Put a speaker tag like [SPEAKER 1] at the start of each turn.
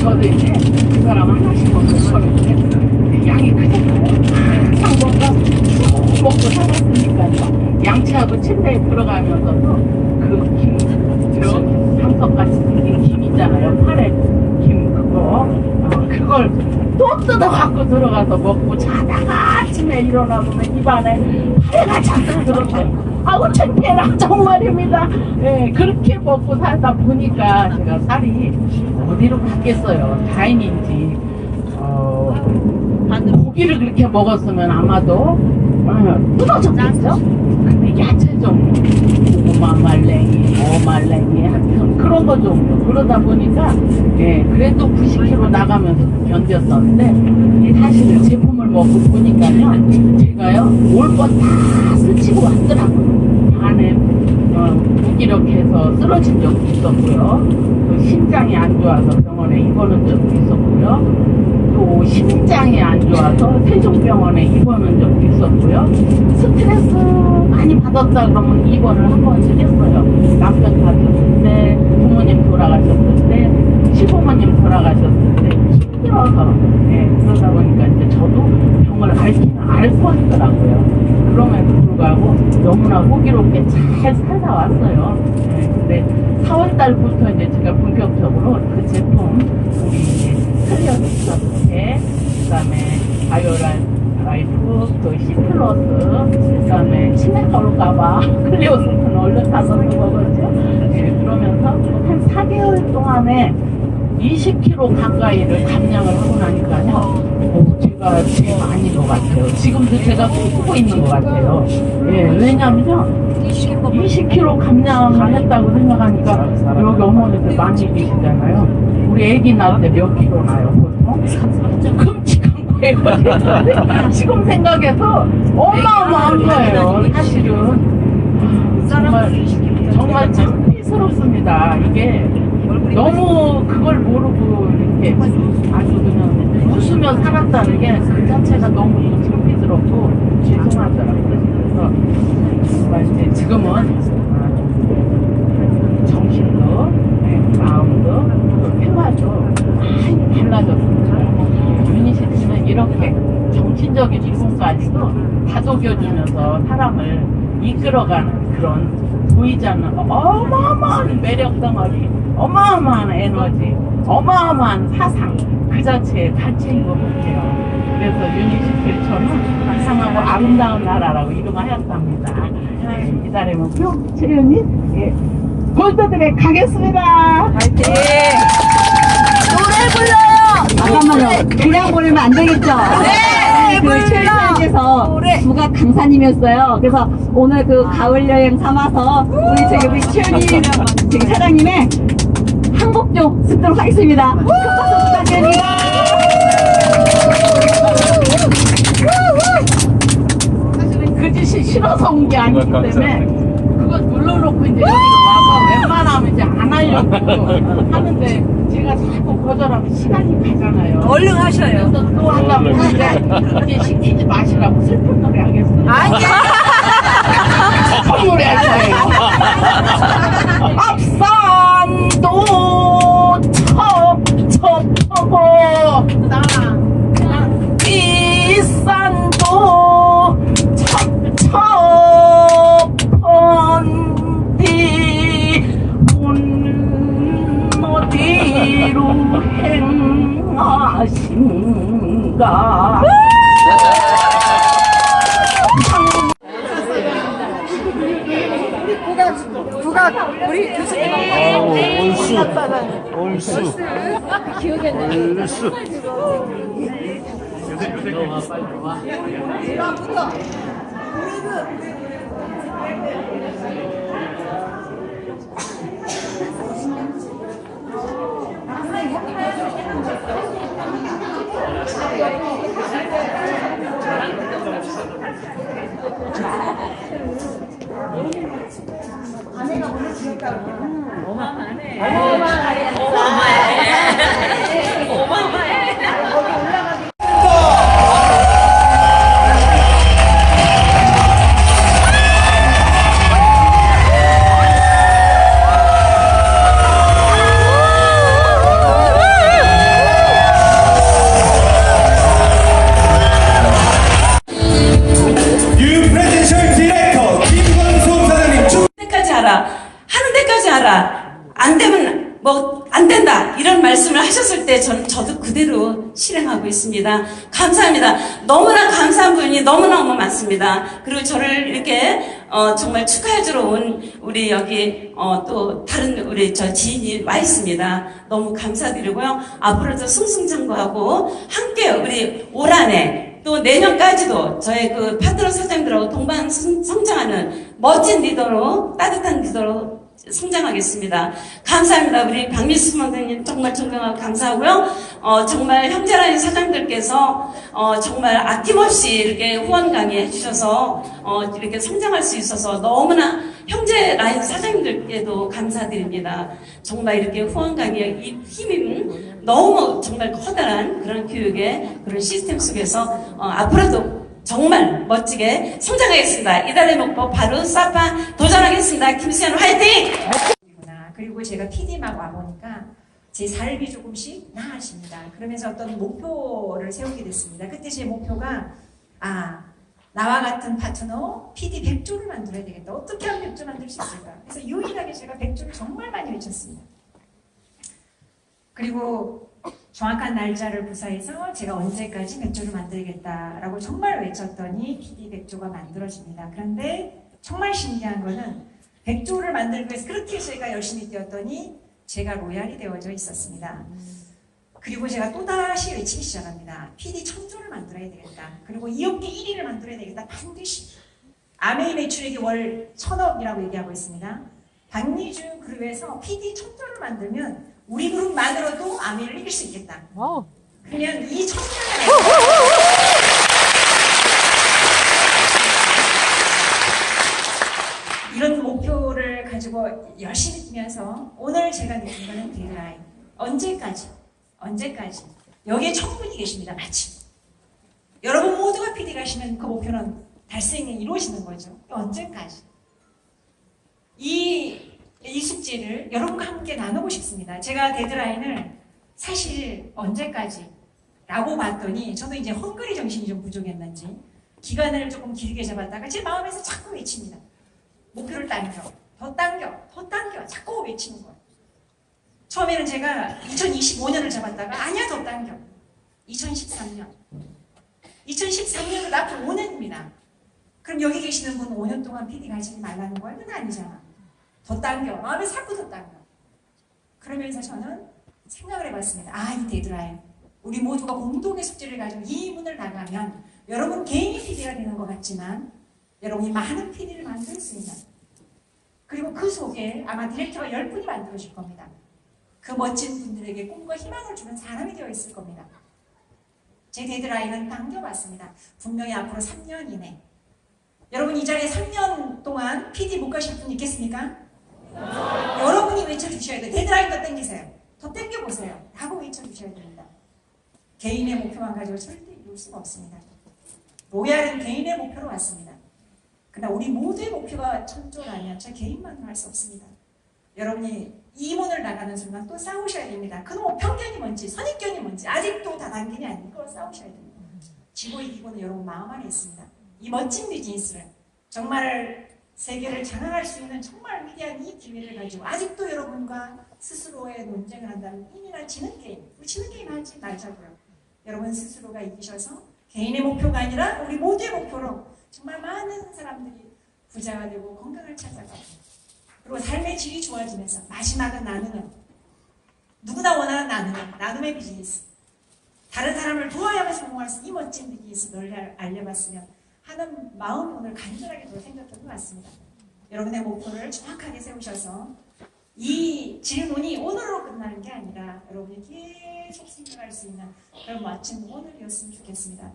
[SPEAKER 1] 이제 그 사람 하나씩 먹고 그러는데 양이 크잖아요. 항상 뭔가 쭉 먹고 살았으니까요. 양치하고 침대에 들어가면서도 그 김, 이런 삼석같이 생긴 김 있잖아요. 팔에 김 그거 어, 그걸 또 뜯어 갖고 들어가서 먹고 자다가 아침에 일어나 보면 입안에 파래가 잔뜩 들었어요. 아우 창피해라 정말입니다. 예, 그렇게 먹고 살다 보니까 제가 살이 어디로 갔겠어요. 다행인지 어, 고기를 그렇게 먹었으면 아마도 어, 끊어졌겠죠. 근데 야채 종류, 고구마 말랭이, 어말랭이, 하여튼 그런 거 정도. 그러다 보니까 예, 그래도 90kg 나가면서 견뎠었는데 이 사실은 제품을 먹고 보니까요, 제가요 올 것 다 스치고 왔더라고요. 안에 어, 무기력해서 쓰러진 적도 있었고요. 또 신장이 안 좋아서 병원에 입원한 적도 있었고요. 또 심장이 안 좋아서 세종병원에 입원한 적도 있었고요. 스트레스 많이 받았다 그러면 입원을 한 번씩 했어요. 남편 다쳤을 때, 부모님 돌아가셨을 때, 시부모님 돌아가셨을 때 힘들어서 예, 그러다 보니까 이제 저도 병을 앓기는 앓고 왔더라고요. 그럼에도 불구하고 너무나 호기롭게 잘 살다 왔어요. 예, 근데 4월 달부터 이제 제가 본격적으로 그 제품 우리 이제 클리어스타트에 그다음에 바이오랄 라이프 또 C 플러스 그다음에 치매가 올까봐 클리오스는 얼른 가서 먹었죠. 예, 그러면서 한 4개월 동안에 20kg 가까이를 감량을 하고 나니까요. 어, 제가 제일 많이 것 같아요. 지금도 제가 크고 있는 것 같아요. 예, 왜냐면요. 20kg 감량을 했다고 생각하니까 여기 어머니들 많이 계시잖아요. 우리 애기 낳을 때 몇 킬로 나요, 보통? 지금 생각해서 어마어마한 거예요, 사실은. 정말, 정말 창피스럽습니다. 이게 너무 그걸 모르고 이렇게 아주 그냥 웃으며 살았다는 게 그 자체가 너무 창피스럽고 죄송하더라고요. 그래서 지금은 아, 정신도 네, 마음도 또 생활도 많이 달라졌습니다. 유니시티는 이렇게 정신적인 부분까지도 다독여주면서 사람을 이끌어가는 그런 보이지 않는 어마어마한 매력 덩어리, 어마어마한 에너지, 어마어마한 사상 그 자체의 가치인 것 같아요. 그래서 유니시티를 저는 상상하고 아름다운 나라라고 이름하였답니다. 네, 기다려보고요. 최연님, 예, 골드들에 가겠습니다.
[SPEAKER 2] 잠깐만요. 그냥 보내면 안 되겠죠? 네, 그 최연님께서 부가 강사님이었어요. 그래서 오늘 그 가을 여행 삼아서 우리 저기 우리 최연님 저기 사장님의 한곡 좀 듣도록 하겠습니다. 큰 박수 부탁드립니다.
[SPEAKER 1] 사실은 그 짓이 싫어서 온 게 아니기 때문에 그거 눌러놓고 이제 여기로 와서 웬만하면 이제 안 하려고 하는데 제가 자꾸 거절하면 시간이 가잖아요.
[SPEAKER 3] 얼른 하셔요.
[SPEAKER 1] 그래서 또 하려고 하는데 이제 시키지 마시라고 우리 교수님 원수 원수 기억이 안 나. 수요새 요새
[SPEAKER 3] 부
[SPEAKER 4] 터 嗯，我妈
[SPEAKER 5] 妈呢？我妈妈。 하셨을 때 저는 저도 그대로 실행하고 있습니다. 감사합니다. 너무나 감사한 분이 너무너무 많습니다. 그리고 저를 이렇게 어, 정말 축하해 주러 온 우리 여기 어, 또 다른 우리 저 지인이 와 있습니다. 너무 감사드리고요. 앞으로도 승승장구하고 함께 우리 올 한해 또 내년까지도 저의 그 파트너 사장들하고 동반 성- 성장하는 멋진 리더로 따뜻한 리더로 성장하겠습니다. 감사합니다. 우리 박미수 선생님 정말 존경하고 감사하고요. 어, 정말 형제라인 사장들께서 어, 정말 아낌없이 이렇게 후원 강의해 주셔서 어, 이렇게 성장할 수 있어서 너무나 형제 라인 사장님들께도 감사드립니다. 정말 이렇게 후원 강의의 이 힘은 너무 정말 커다란 그런 교육의 그런 시스템 속에서 어, 앞으로도 정말 멋지게 성장하겠습니다. 이달의 목표 바로 사파 도전하겠습니다. 김수현 화이팅!
[SPEAKER 6] 그리고 제가 PD막 와보니까 제 삶이 조금씩 나아집니다. 그러면서 어떤 목표를 세우게 됐습니다. 그때 제 목표가 아 나와 같은 파트너 PD 100조를 만들어야 되겠다. 어떻게 하면 100조 만들 수 있을까? 그래서 유일하게 제가 100조를 정말 많이 외쳤습니다. 그리고 정확한 날짜를 구사해서 제가 언제까지 100조를 만들겠다라고 정말 외쳤더니 PD 100조가 만들어집니다. 그런데 정말 신기한 거는 100조를 만들기 위해서 그렇게 제가 열심히 뛰었더니 제가 로얄이 되어져 있었습니다. 그리고 제가 또다시 외치기 시작합니다. PD 1000조를 만들어야 되겠다. 그리고 이 업계 1위를 만들어야 되겠다. 반드시. 아메이 매출액이 월 1000억이라고 얘기하고 있습니다. 박리준 그룹에서 PD 1000조를 만들면 우리 그룹만으로도 아메이를 이길 수 있겠다. 그러면 이 1000조를 이런 목표를 가지고 열심히 뛰면서 오늘 제가 느낀 거는 데드라인. 언제까지? 언제까지? 여기에 천분이 계십니다. 마침. 여러분 모두가 PD 가시면 그 목표는 달성이 이루어지는 거죠. 언제까지? 이, 이 숙제를 여러분과 함께 나누고 싶습니다. 제가 데드라인을 사실 언제까지? 라고 봤더니 저도 이제 헝그리 정신이 좀 부족했는지 기간을 조금 길게 잡았다가 제 마음에서 자꾸 외칩니다. 목표를 당겨, 더 당겨, 더 당겨, 자꾸 외치는 거예요. 처음에는 제가 2025년을 잡았다가 아니야 더 당겨. 2013년. 2013년은 앞으로 5년입니다. 그럼 여기 계시는 분 5년 동안 PD 가지지 말라는 거예요? 그건 아니잖아. 더 당겨. 마음에 자꾸 더 당겨. 그러면서 저는 생각을 해봤습니다. 아, 이 데드라인. 우리 모두가 공동의 숙제를 가지고 이 문을 나가면 여러분 개인이 PD가 되는 것 같지만 여러분이 많은 PD를 만들 수 있는 그리고 그 속에 아마 디렉터가 10분이 만들어질 겁니다. 그 멋진 분들에게 꿈과 희망을 주는 사람이 되어 있을 겁니다. 제 데드라인은 당겨봤습니다. 분명히 앞으로 3년 이내. 여러분 이 자리에 3년 동안 PD 못 가실 분 있겠습니까? 여러분이 외쳐주셔야 돼요. 데드라인 더 땡기세요. 더 땡겨보세요. 라고 외쳐주셔야 됩니다. 개인의 목표만 가지고 절대 이룰 수가 없습니다. 로얄은 개인의 목표로 왔습니다. 그러나 우리 모두의 목표가 천조라면 저 개인만으로 할 수 없습니다. 여러분이 이 문을 나가는 순간 또 싸우셔야 됩니다. 그놈 편견이 뭔지 선입견이 뭔지 아직도 다 단견이 아니고 그걸 싸우셔야 됩니다. 지고 이기고는 여러분 마음 안에 있습니다. 이 멋진 비즈니스를 정말 세계를 장악할 수 있는 정말 위대한 이 기회를 가지고 아직도 여러분과 스스로의 논쟁을 한다면 이미나 지는 게임, 우리 지는 게임 하지 말자고요. 여러분 스스로가 이기셔서 개인의 목표가 아니라 우리 모두의 목표로 정말 많은 사람들이 부자가 되고 건강을 찾아가고 그리고 삶의 질이 좋아지면서 마지막은 나누는 누구나 원하는 나누는 나눔의 비즈니스 다른 사람을 도와야만 성공할 수 있는 이 멋진 비즈니스 알- 알려봤으면 하는 마음 오늘 간절하게 더 생겼던 것 같습니다. 여러분의 목표를 정확하게 세우셔서 이 질문이 오늘로 끝나는 게 아니라 여러분이 계속 생각할 수 있는 그런 멋진 오늘이었으면 좋겠습니다.